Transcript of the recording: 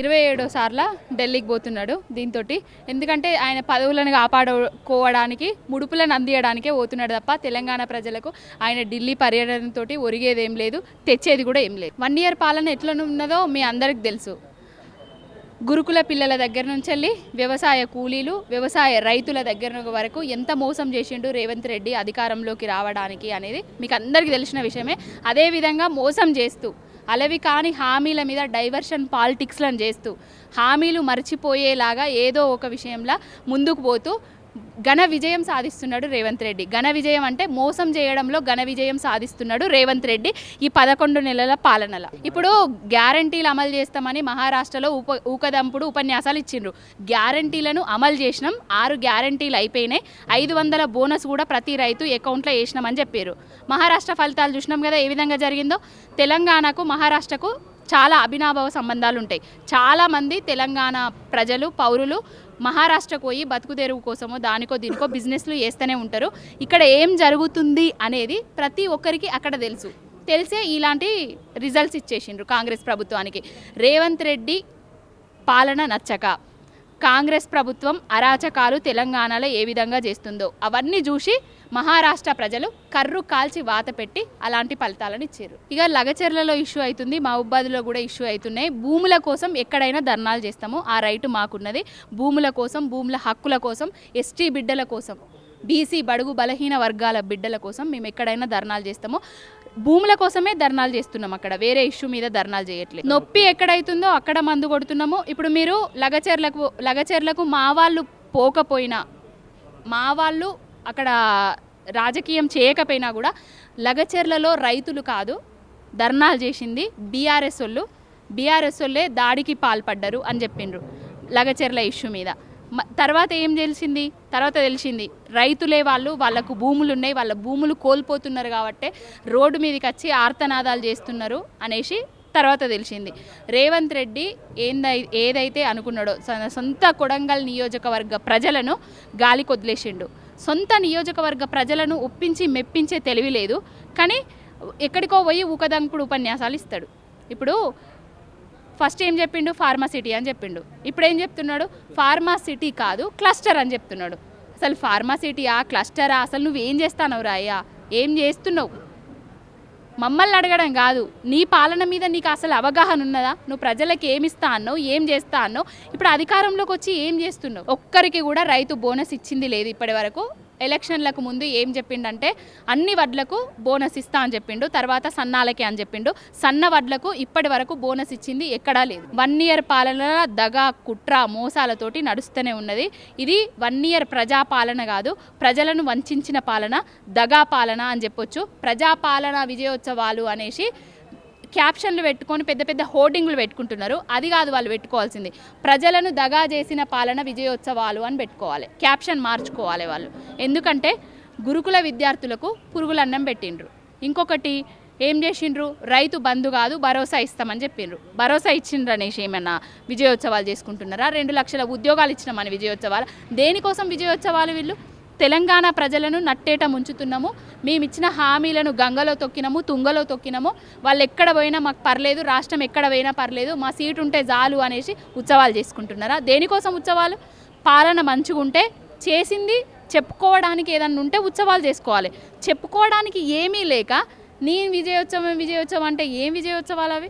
ఇరవై ఏడో సార్ల ఢిల్లీకి పోతున్నాడు దీంతో ఎందుకంటే ఆయన పదవులను కాపాడుకోవడానికి ముడుపులను అందియడానికే పోతున్నాడు తప్ప తెలంగాణ ప్రజలకు ఆయన ఢిల్లీ పర్యటనతో ఒరిగేది ఏం లేదు తెచ్చేది కూడా ఏం లేదు. వన్ ఇయర్ పాలన ఎట్లా ఉన్నదో మీ అందరికి తెలుసు. గురుకుల పిల్లల దగ్గర నుంచి వెళ్ళి వ్యవసాయ కూలీలు వ్యవసాయ రైతుల దగ్గర వరకు ఎంత మోసం చేసిండు రేవంత్ రెడ్డి అధికారంలోకి రావడానికి అనేది మీకు అందరికీ తెలిసిన విషయమే. అదేవిధంగా మోసం చేస్తూ అలవి కాని హామీల మీద డైవర్షన్ పాలిటిక్స్లను చేస్తూ హామీలు మర్చిపోయేలాగా ఏదో ఒక విషయంలో ముందుకు పోతూ ఘన విజయం సాధిస్తున్నాడు రేవంత్ రెడ్డి. ఘన విజయం అంటే మోసం చేయడంలో ఘన విజయం సాధిస్తున్నాడు రేవంత్ రెడ్డి ఈ పదకొండు నెలల పాలనల. ఇప్పుడు గ్యారంటీలు అమలు చేస్తామని మహారాష్ట్రలో ఉప ఊకదంపుడు ఉపన్యాసాలు ఇచ్చిండ్రు. గ్యారంటీలను అమలు చేసినాం ఆరు గ్యారంటీలు అయిపోయినాయి. ఐదు వందల బోనస్ కూడా ప్రతి రైతు అకౌంట్లో వేసినామని చెప్పారు మహారాష్ట్ర ఫలితాలు చూసినాం కదా ఏ విధంగా జరిగిందో? తెలంగాణకు మహారాష్ట్రకు చాలా అభినాభావ సంబంధాలు ఉంటాయి చాలామంది తెలంగాణ ప్రజలు పౌరులు మహారాష్ట్రకు పోయి బతుకు తెరువు కోసమో దానికో దీనికో బిజినెస్లు చేస్తూనే ఉంటారు. ఇక్కడ ఏం జరుగుతుంది అనేది ప్రతి ఒక్కరికి అక్కడ తెలుసు. తెలిసే ఇలాంటి రిజల్ట్స్ ఇచ్చేసిండ్రు కాంగ్రెస్ ప్రభుత్వానికి. రేవంత్ రెడ్డి పాలన నచ్చక. కాంగ్రెస్ ప్రభుత్వం అరాచకాలు తెలంగాణలో ఏ విధంగా చేస్తుందో అవన్నీ చూసి మహారాష్ట్ర ప్రజలు కర్రు కాల్చి వాత పెట్టి అలాంటి ఫలితాలను ఇచ్చారు. ఇక లగచెర్లలో ఇష్యూ అవుతుంది మహబూబాద్లో కూడా ఇష్యూ అవుతున్నాయి. భూముల కోసం ఎక్కడైనా ధర్నాలు చేస్తాము ఆ రైటు మాకున్నది. భూముల కోసం భూముల హక్కుల కోసం ఎస్టీ బిడ్డల కోసం బీసీ బడుగు బలహీన వర్గాల బిడ్డల కోసం మేము ఎక్కడైనా ధర్నాలు చేస్తామో భూముల కోసమే ధర్నాలు చేస్తున్నాం అక్కడ. వేరే ఇష్యూ మీద ధర్నాలు చేయట్లేదు. నొప్పి ఎక్కడైతుందో అక్కడ మందు కొడుతున్నాము. ఇప్పుడు మీరు లగచెర్లకు లగచెర్లకు మా వాళ్ళు పోకపోయినా మా వాళ్ళు అక్కడ రాజకీయం చేయకపోయినా కూడా లగచెర్లలో రైతులు కాదు ధర్నాలు చేసింది బీఆర్ఎస్ వాళ్ళు. బీఆర్ఎస్ వాళ్ళే దాడికి పాల్పడ్డారు అని చెప్పిండ్రు లగచెర్ల ఇష్యూ మీద. తర్వాత ఏం తెలిసింది? తర్వాత తెలిసింది రైతులే వాళ్ళు వాళ్ళకు భూములు ఉన్నాయి వాళ్ళ భూములు కోల్పోతున్నారు కాబట్టి రోడ్డు మీదకి వచ్చి ఆర్తనాదాలు చేస్తున్నారు అనేసి తర్వాత తెలిసింది. రేవంత్ రెడ్డి ఏందై ఏదైతే అనుకున్నాడో తన సొంత కొడంగల్ నియోజకవర్గ ప్రజలను గాలి కొదిలేసిండు. సొంత నియోజకవర్గ ప్రజలను ఒప్పించి మెప్పించే తెలివి లేదు కానీ ఎక్కడికో పోయి ఊకదంపుడు ఉపన్యాసాలు ఇస్తాడు. ఇప్పుడు ఫస్ట్ ఏం చెప్పిండు? ఫార్మాసిటీ అని చెప్పిండు. ఇప్పుడు ఏం చెప్తున్నాడు? ఫార్మాసిటీ కాదు క్లస్టర్ అని చెప్తున్నాడు. అసలు ఫార్మాసిటీయా క్లస్టరా? అసలు నువ్వేం చేస్తానవు రాయ్యా? ఏం చేస్తున్నావు? మమ్మల్ని అడగడం కాదు. నీ పాలన మీద నీకు అసలు అవగాహన ఉన్నదా? నువ్వు ప్రజలకు ఏమి ఇస్తా అన్నావు? ఏం చేస్తా అన్నావు? ఇప్పుడు అధికారంలోకి వచ్చి ఏం చేస్తున్నావు? ఒక్కరికి కూడా రైతు బోనస్ ఇచ్చింది లేదు ఇప్పటి వరకు. ఎలక్షన్లకు ముందు ఏం చెప్పిండంటే అన్ని వడ్లకు బోనస్ ఇస్తా అని చెప్పిండు తర్వాత సన్నాలకి అని చెప్పిండు. సన్న వడ్లకు ఇప్పటి వరకు బోనస్ ఇచ్చింది ఎక్కడా లేదు. వన్ ఇయర్ పాలన దగ కుట్ర మోసాలతోటి నడుస్తూనే ఉన్నది. ఇది వన్ ఇయర్ ప్రజా పాలన కాదు ప్రజలను వంచిన పాలన దగా పాలన అని చెప్పొచ్చు. ప్రజాపాలన విజయోత్సవాలు అనేసి క్యాప్షన్లు పెట్టుకొని పెద్ద పెద్ద హోర్డింగ్లు పెట్టుకుంటున్నారు. అది కాదు వాళ్ళు పెట్టుకోవాల్సింది. ప్రజలను దగా చేసిన పాలన విజయోత్సవాలు అని పెట్టుకోవాలి. క్యాప్షన్ మార్చుకోవాలి వాళ్ళు. ఎందుకంటే గురుకుల విద్యార్థులకు పురుగులన్నం పెట్టిండ్రు. ఇంకొకటి ఏం చేసిండ్రు? రైతు బంధు కాదు భరోసా ఇస్తామని చెప్పిండ్రు. భరోసా ఇచ్చిండ్రు అనేసి ఏమన్నా విజయోత్సవాలు చేసుకుంటున్నారా? రెండు లక్షల ఉద్యోగాలు ఇచ్చినామని విజయోత్సవాలు. దేనికోసం విజయోత్సవాలు వీళ్ళు? తెలంగాణ ప్రజలను నట్టేట ముంచుతున్నాము. మేము ఇచ్చిన హామీలను గంగలో తొక్కినాము తుంగలో తొక్కినాము. వాళ్ళు ఎక్కడ పోయినా మాకు పర్లేదు రాష్ట్రం ఎక్కడ పోయినా పర్లేదు మా సీటు ఉంటే చాలు అనేసి ఉత్సవాలు చేసుకుంటున్నారా? దేనికోసం ఉత్సవాలు? పాలన మంచిగా ఉంటే చేసింది చెప్పుకోవడానికి ఏదన్నా ఉంటే ఉత్సవాలు చేసుకోవాలి. చెప్పుకోవడానికి ఏమీ లేక నేను విజయోత్సవం విజయోత్సవం అంటే ఏం విజయోత్సవాలు అవి?